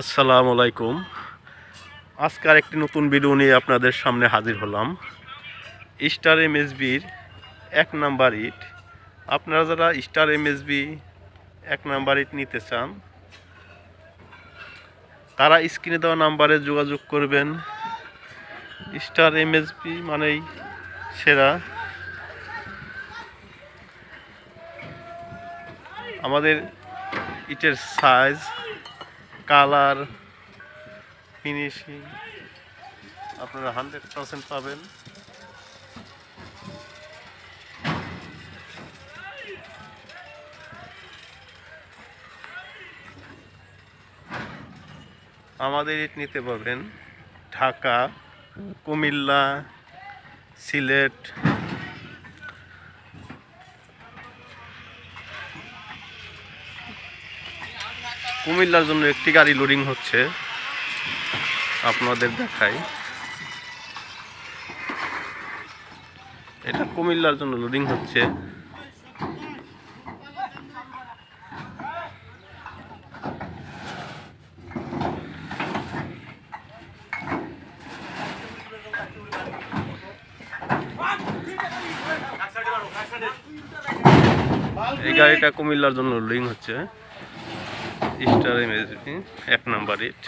আসসালামু আলাইকুম। আজকার একটি নতুন ভিডিও নিয়ে আপনাদের সামনে হাজির হলাম। স্টার এমএসবির এক নাম্বার ইট আপনারা যারা স্টার এমএসবি এক নাম্বার ইট নিতে চান, তারা স্ক্রিনে দেওয়া নাম্বারে যোগাযোগ করবেন। স্টার এমএসবি মানেই সেরা। আমাদের ইটের সাইজ কালার ফিনিশিং আপনারা হান্ড্রেড পারসেন্ট পাবেন। আমাদের ইট নিতে পারবেন ঢাকা কুমিল্লা সিলেট কুমিল্লার জন্য একটি গাড়ি লোডিং হচ্ছে। আপনাদের দেখাই। এটা কুমিল্লার জন্য লোডিং হচ্ছে। এই গাড়িটা কুমিল্লার জন্য লোডিং হচ্ছে। স্টার এমএসবি এক নাম্বার ইট।